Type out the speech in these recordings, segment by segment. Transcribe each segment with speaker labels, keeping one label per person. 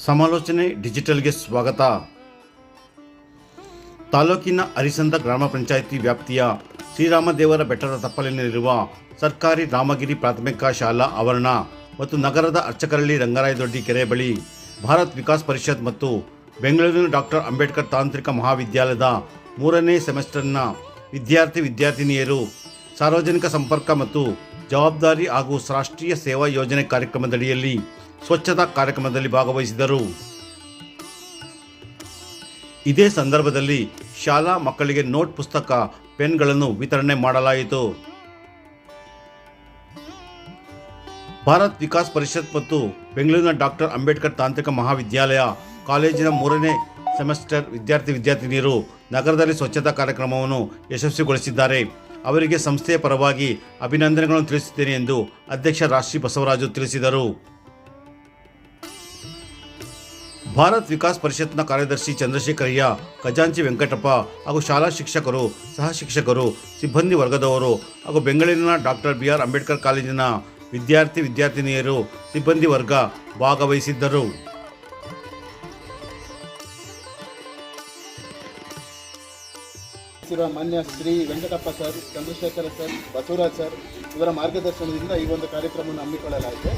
Speaker 1: ಸಮಾಲೋಚನೆ ಡಿಜಿಟಲ್ಗೆ ಸ್ವಾಗತ. ತಾಲೂಕಿನ ಅರಿಸಂದ ಗ್ರಾಮ ಪಂಚಾಯಿತಿ ವ್ಯಾಪ್ತಿಯ ಶ್ರೀರಾಮದೇವರ ಬೆಟ್ಟದ ತಪ್ಪಲಿನಲ್ಲಿರುವ ಸರ್ಕಾರಿ ರಾಮಗಿರಿ ಪ್ರಾಥಮಿಕ ಶಾಲಾ ಆವರಣ ಮತ್ತು ನಗರದ ಅರ್ಚಕರಳ್ಳಿ ರಂಗರಾಯದೊಡ್ಡಿ ಕೆರೆ ಬಳಿ ಭಾರತ್ ವಿಕಾಸ್ ಪರಿಷತ್ ಮತ್ತು ಬೆಂಗಳೂರಿನ ಡಾಕ್ಟರ್ ಅಂಬೇಡ್ಕರ್ ತಾಂತ್ರಿಕ ಮಹಾವಿದ್ಯಾಲಯದ ಮೂರನೇ ಸೆಮೆಸ್ಟರ್ನ ವಿದ್ಯಾರ್ಥಿ ವಿದ್ಯಾರ್ಥಿನಿಯರು ಸಾರ್ವಜನಿಕ ಸಂಪರ್ಕ ಮತ್ತು ಜವಾಬ್ದಾರಿ ಹಾಗೂ ರಾಷ್ಟ್ರೀಯ ಸೇವಾ ಯೋಜನೆ ಕಾರ್ಯಕ್ರಮದಡಿಯಲ್ಲಿ ಸ್ವಚ್ಛತಾ ಕಾರ್ಯಕ್ರಮದಲ್ಲಿ ಭಾಗವಹಿಸಿದರು. ಇದೇ ಸಂದರ್ಭದಲ್ಲಿ ಶಾಲಾ ಮಕ್ಕಳಿಗೆ ನೋಟ್ ಪುಸ್ತಕ, ಪೆನ್ಗಳನ್ನು ವಿತರಣೆ ಮಾಡಲಾಯಿತು. ಭಾರತ್ ವಿಕಾಸ್ ಪರಿಷತ್ ಮತ್ತು ಬೆಂಗಳೂರಿನ ಡಾಕ್ಟರ್ ಅಂಬೇಡ್ಕರ್ ತಾಂತ್ರಿಕ ಮಹಾವಿದ್ಯಾಲಯ ಕಾಲೇಜಿನ ಮೂರನೇ ಸೆಮೆಸ್ಟರ್ ವಿದ್ಯಾರ್ಥಿ ವಿದ್ಯಾರ್ಥಿನಿಯರು ನಗರದಲ್ಲಿ ಸ್ವಚ್ಛತಾ ಕಾರ್ಯಕ್ರಮವನ್ನು ಯಶಸ್ವಿಗೊಳಿಸಿದ್ದಾರೆ. ಅವರಿಗೆ ಸಂಸ್ಥೆಯ ಪರವಾಗಿ ಅಭಿನಂದನೆಗಳನ್ನು ತಿಳಿಸುತ್ತೇನೆ ಎಂದು ಅಧ್ಯಕ್ಷ ರಾಷ್ಟ್ರೀ ಬಸವರಾಜು ತಿಳಿಸಿದರು. ಭಾರತ್ ವಿಕಾಸ್ ಪರಿಷತ್ನ ಕಾರ್ಯದರ್ಶಿ ಚಂದ್ರಶೇಖರಯ್ಯ ಖಜಾಂಚಿ ವೆಂಕಟಪ್ಪ ಹಾಗೂ ಶಾಲಾ ಶಿಕ್ಷಕರು, ಸಹ ಶಿಕ್ಷಕರು, ಸಿಬ್ಬಂದಿ ವರ್ಗದವರು ಹಾಗೂ ಬೆಂಗಳೂರಿನ ಡಾಕ್ಟರ್ ಬಿ ಆರ್ ಅಂಬೇಡ್ಕರ್ ಕಾಲೇಜಿನ ವಿದ್ಯಾರ್ಥಿ ವಿದ್ಯಾರ್ಥಿನಿಯರು, ಸಿಬ್ಬಂದಿ ವರ್ಗ ಭಾಗವಹಿಸಿದ್ದರು.
Speaker 2: ಮಾನ್ಯ Shri Venkatappa sir, Chandrashekara sir, Basavaraj sir ಇವರ ಮಾರ್ಗದರ್ಶನದಿಂದ ಈ ಒಂದು ಕಾರ್ಯಕ್ರಮವನ್ನು ಹಮ್ಮಿಕೊಳ್ಳಲಾಗಿದೆ.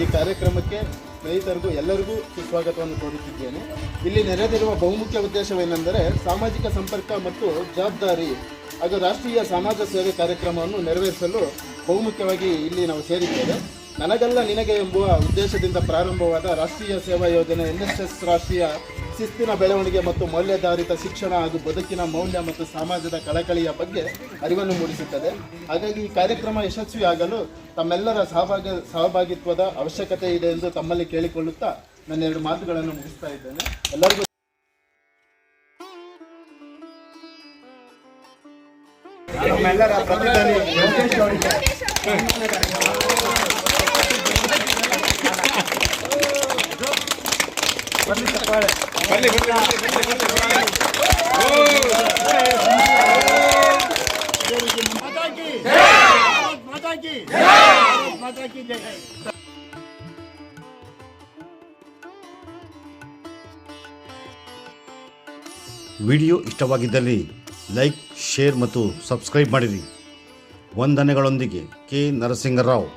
Speaker 2: ಈ ಕಾರ್ಯಕ್ರಮಕ್ಕೆ ಸ್ನೇಹಿತರಿಗೂ ಎಲ್ಲರಿಗೂ ಸುಸ್ವಾಗತವನ್ನು ಕೋರುತ್ತಿದ್ದೇನೆ. ಇಲ್ಲಿ ನೆರೆದಿರುವ ಬಹುಮುಖ್ಯ ಉದ್ದೇಶವೇನೆಂದರೆ ಸಾಮಾಜಿಕ ಸಂಪರ್ಕ ಮತ್ತು ಜವಾಬ್ದಾರಿ, ಹಾಗೂ ರಾಷ್ಟ್ರೀಯ ಸಮಾಜ ಸೇವೆ ಕಾರ್ಯಕ್ರಮವನ್ನು ನೆರವೇರಿಸಲು ಬಹುಮುಖ್ಯವಾಗಿ ಇಲ್ಲಿ ನಾವು ಸೇರಿದ್ದೇವೆ. ನನಗಲ್ಲ ನಿನಗೆ ಎಂಬುವ ಉದ್ದೇಶದಿಂದ ಪ್ರಾರಂಭವಾದ ರಾಷ್ಟ್ರೀಯ ಸೇವಾ ಯೋಜನೆ ಎನ್ ಎಸ್ ಎಸ್ ರಾಷ್ಟ್ರೀಯ ಶಿಸ್ತಿನ ಬೆಳವಣಿಗೆ ಮತ್ತು ಮೌಲ್ಯಾಧಾರಿತ ಶಿಕ್ಷಣ ಹಾಗೂ ಬದುಕಿನ ಮೌಲ್ಯ ಮತ್ತು ಸಮಾಜದ ಕಳಕಳಿಯ ಬಗ್ಗೆ ಅರಿವನ್ನು ಮೂಡಿಸುತ್ತದೆ. ಹಾಗಾಗಿ ಈ ಕಾರ್ಯಕ್ರಮ ಯಶಸ್ವಿಯಾಗಲು ತಮ್ಮೆಲ್ಲರ ಸಹಭಾಗ, ಸಹಭಾಗಿತ್ವದ ಅವಶ್ಯಕತೆ ಇದೆ ಎಂದು ತಮ್ಮಲ್ಲಿ ಕೇಳಿಕೊಳ್ಳುತ್ತಾ ನನ್ನ ಎರಡು ಮಾತುಗಳನ್ನು ಮುಗಿಸ್ತಾ ಇದ್ದೇನೆ. ಎಲ್ಲರಿಗೂ ನಮ್ಮೆಲ್ಲರ ಪ್ರತಿನಿಧಿ ಯೋಗೇಶ್ ಅವರಿಗೆ.
Speaker 1: ವಿಡಿಯೋ ಇಷ್ಟವಾಗಿದ್ದಲ್ಲಿ ಲೈಕ್ ಶೇರ್ ಮತ್ತು ಸಬ್ಸ್ಕ್ರೈಬ್ ಮಾಡಿರಿ. ವಂದನೆಗಳೊಂದಿಗೆ ಕೆ ನರಸಿಂಗರಾವ್.